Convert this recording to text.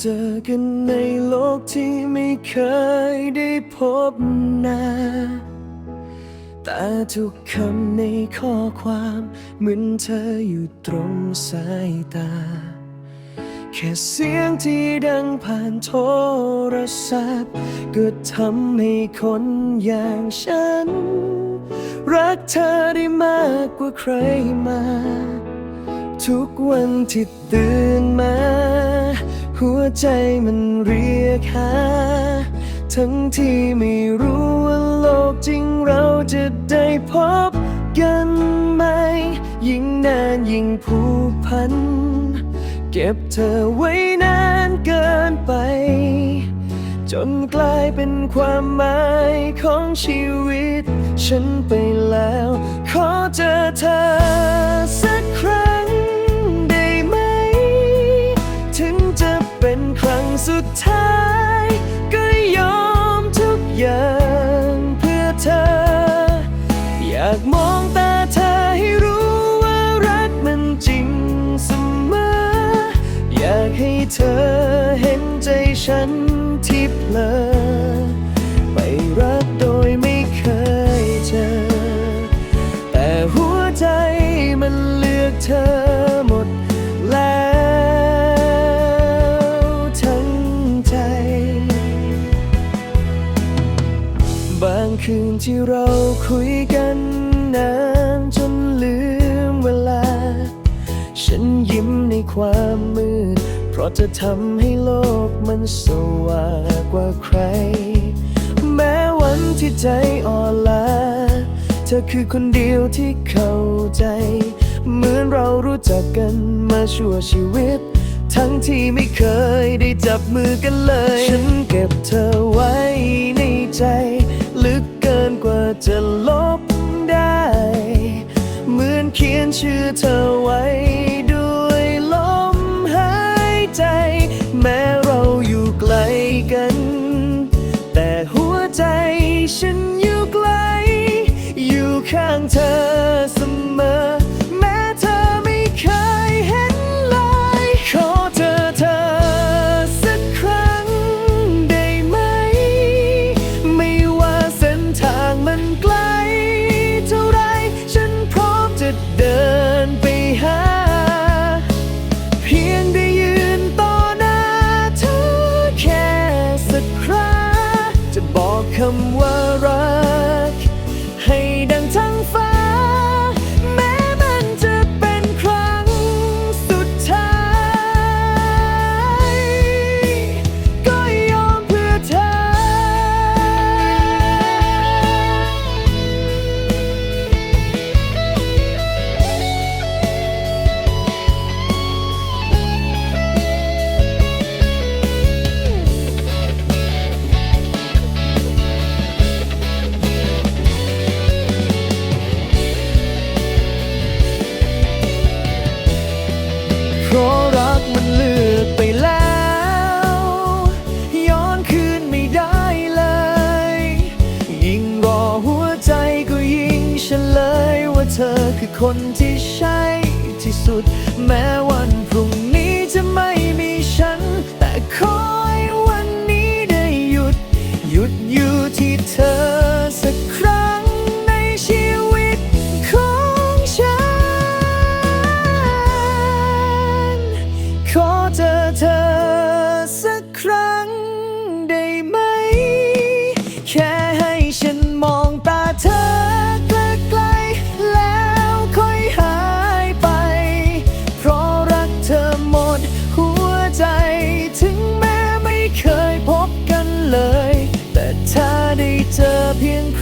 เจอกันในโลกที่ไม่เคยได้พบหน้า แต่ทุกคำในข้อความเหมือนเธออยู่ตรงสายตา แค่เสียงที่ดังผ่านโทรศัพท์ก็ทำให้คนอย่างฉัน รักเธอได้มากกว่าใครมา ทุกวันที่ตื่นมา หัวใจมันเรียกหา ทั้งที่ไม่รู้ว่าโลกจริงเราจะได้พบกันไหม ยิ่งนานยิ่งผูกพัน เก็บเธอไว้นานเกินไป จนกลายเป็นความหมายของชีวิต ฉันไปแล้ว ขอเจอเธอ ให้เธอเห็นใจฉันที่เพลอไปรักโดยไม่เคยเจอ แต่หัวใจมันเลือกเธอหมดแล้วทั้งใจ บางคืนที่เราคุยกันนานจน ราะจะทำให้โลกมันสว่างกว่าใคร แม้วันที่ใจอ่อนล้าเธอคือคนเดียวที่เข้าใจ เหมือนเรารู้จักกันมาชั่วชีวิต ทั้งที่ไม่เคยได้จับมือกันเลย ฉันเก็บเธอไว้ในใจ ลึกเกินกว่าจะลบได้ เหมือนเขียนชื่อเธอไว้ ใจฉัน คำว่ารัก ให้ดังทั้งฟ้า คนที่ใช่ที่สุด แม้วัน 天空。